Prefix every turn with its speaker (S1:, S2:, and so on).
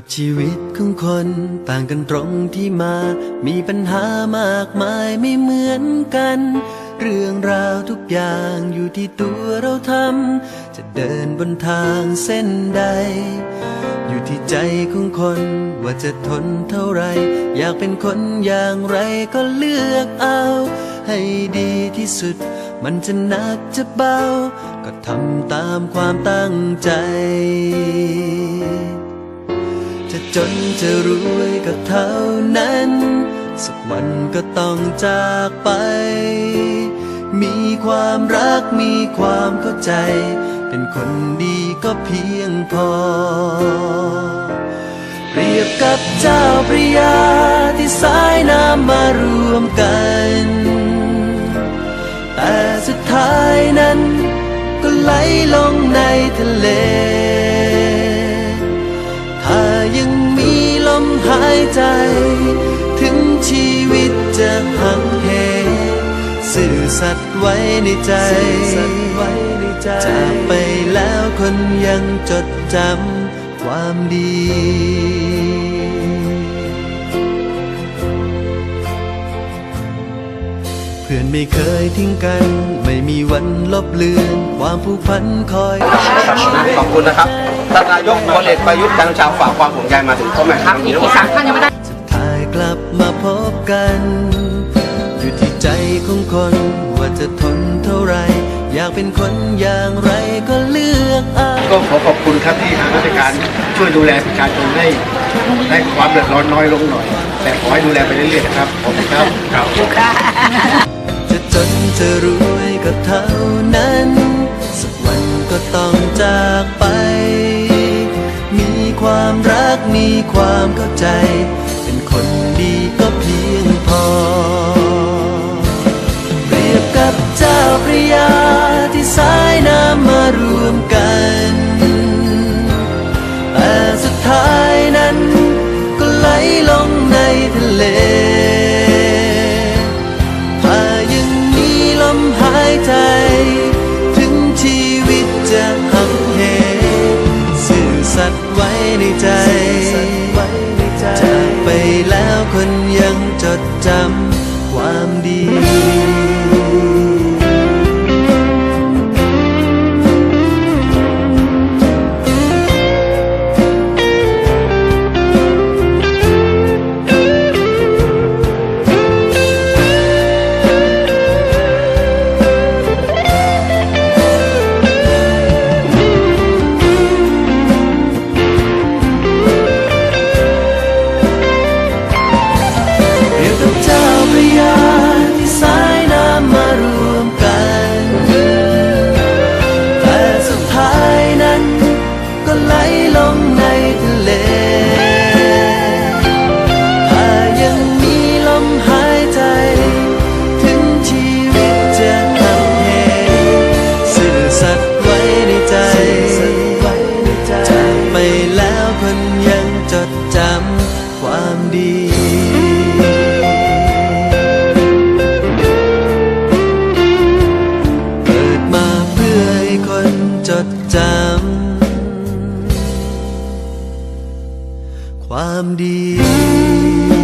S1: กับชีวิตของคนต่างกันตรงที่มา มีปัญหามากมายไม่เหมือนกัน เรื่องราวทุกอย่างอยู่ที่ตัวเราทำ จะเดินบนทางเส้นใด อยู่ที่ใจของคนว่าจะทนเท่าไร อยากเป็นคนอย่างไรก็เลือกเอา ให้ดีที่สุด มันจะหนักจะเบา ก็ทำตามความตั้งใจ จนจะรวยก็เท่านั้น สักวันก็ต้องจากไป มีความรักมีความเข้าใจ เป็นคนดีก็เพียงพอ เปรียบกับเจ้าพระยาที่สายน้ำมารวมกัน แต่สุดท้ายนั้นก็ไหลลงในทะเล หายใจ ถึงชีวิตจะหักเหสื่อสัตว์ไว้ในใจ จากไปแล้วคนยังจดจำความดี พื่อนไม่เคยทิ้งกัน ไม่มีวันลบเลือน ความผูกพันคอย
S2: ขอบคุณนะครับท่านนายกพลเอกประยุทธ์จันทร์โอชาฝากความห่วงใยมาถึงพ่อแม่ครับอีก
S3: อีกสามท่านยังไม่ได้
S1: สุดท้ายกลับมาพบกัน อยู่ที่ใจของคนว่าจะทนเท่าไร อยากเป็นคนอย่างไรก็เลือกเอา
S4: ก็ขอขอบคุณครับที่ทางราชการช่วยดูแลประชาชนให้ให้ความเดือดร้อนน้อยลงหน่อย แต่ขอให้ดูแลไปเรื่อยๆนะครับขอบคุณครับ
S1: จะ จนจะรวยก็เท่านั้น สักวันก็ต้องจากไป มีความรักมีความเข้าใจ เป็นคนดีก็เพียงพอ เปรียบกับเจ้าพระยาที่สายน้ำมารวมกัน แต่สุดท้ายนั้นก็ไหลลงในทะเล แล้วคนยังจดจำความดี ความดี